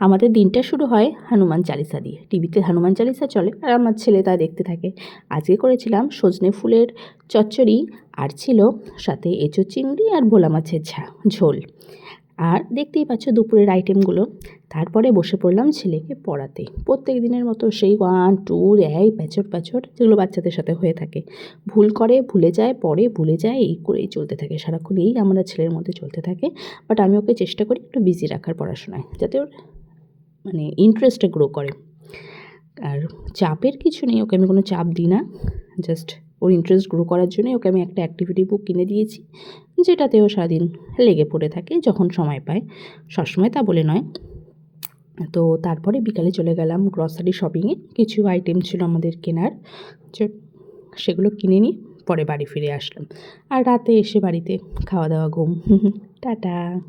আমাদের দিনটা শুরু হয় হনুমান চালিসা দিয়ে। টিভিতে হনুমান চালিসা চলে আর আমার ছেলে তা দেখতে থাকে। আজকে করেছিলাম সজনে ফুলের চচ্চড়ি আর ছিল সাথে এঁচো চিংড়ি আর ভোলা মাছের ঝা, ঝোল। আর দেখতেই পাচ্ছ দুপুরের আইটেমগুলো তারপরে বসে পড়লাম ছেলেকে পড়াতে। প্রত্যেক দিনের মতো সেই ওয়ান টু এই প্যাচর প্যাচর যেগুলো বাচ্চাদের সাথে হয়ে থাকে। ভুল করে, ভুলে যায় পড়ে ভুলে যায়, এই করেই চলতে থাকে। সারাক্ষণ এই আমরা ছেলের মধ্যে চলতে থাকে। বাট আমি ওকে চেষ্টা করি একটু বিজি রাখার পড়াশোনায়। যাতে ওর মানে ইন্টারেস্টটা গ্রো করে। আর চাপের কিছু নেই, ওকে আমি কোনো চাপ দিই না। জাস্ট ওর ইন্টারেস্ট গ্রো করার জন্য ওকে আমি একটা অ্যাক্টিভিটি বুক কিনে দিয়েছি, যেটাতে ও সারাদিন লেগে পড়ে থাকে, যখন সময় পায়। সবসময় তা বলে নয়। তো তারপরে বিকালে চলে গেলাম গ্রসারি শপিংয়ে কিছু আইটেম ছিল আমাদের কেনার সেগুলো কিনে নিয়ে পরে বাড়ি ফিরে আসলাম। আর রাতে এসে বাড়িতে খাওয়া দাওয়া, ঘুম। টাটা।